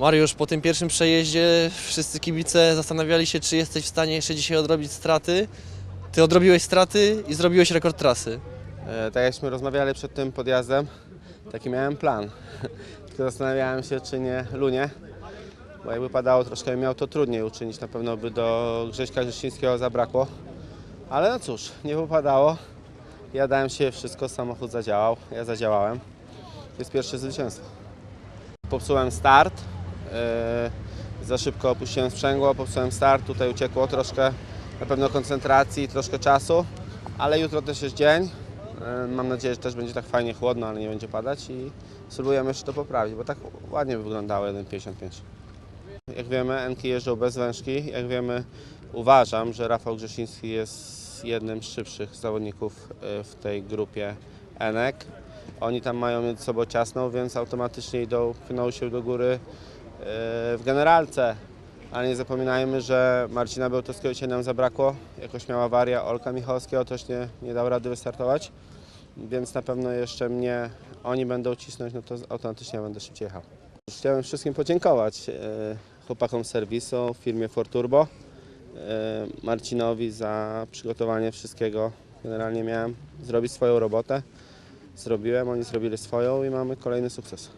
Mariusz, po tym pierwszym przejeździe wszyscy kibice zastanawiali się, czy jesteś w stanie jeszcze dzisiaj odrobić straty. Ty odrobiłeś straty i zrobiłeś rekord trasy. E, Tak jakśmy rozmawiali przed tym podjazdem, taki miałem plan. Tylko zastanawiałem się, czy nie lunie, bo jakby padało troszkę miał to trudniej uczynić. Na pewno by do Grześka Grzesińskiego zabrakło. Ale no cóż, nie wypadało. Ja dałem się wszystko, samochód zadziałał, ja zadziałałem. To jest pierwsze zwycięstwo. Popsułem start, za szybko opuściłem sprzęgło, popsułem start, tutaj uciekło troszkę na pewno koncentracji, troszkę czasu, ale jutro też jest dzień. E, Mam nadzieję, że też będzie tak fajnie chłodno, ale nie będzie padać i spróbujemy jeszcze to poprawić, bo tak ładnie wyglądało 1,55. Jak wiemy, Enki jeżdżą bez wężki. Jak wiemy, uważam, że Rafał Grzesiński jest jednym z szybszych zawodników e, w tej grupie Enek. Oni tam mają między sobą ciasną, więc automatycznie idą, pchną się do góry e, w generalce. Ale nie zapominajmy, że Marcina Bełtowskiego dzisiaj nam zabrakło. Jakoś miała awaria, Olka Michalskiego też nie, nie dał rady wystartować. Więc na pewno jeszcze mnie oni będą cisnąć, no to automatycznie będę szybciej jechał. Chciałem wszystkim podziękować e, chłopakom serwisu, firmie Forturbo, e, Marcinowi za przygotowanie wszystkiego. Generalnie miałem zrobić swoją robotę. Zrobiłem, oni zrobili swoją i mamy kolejny sukces.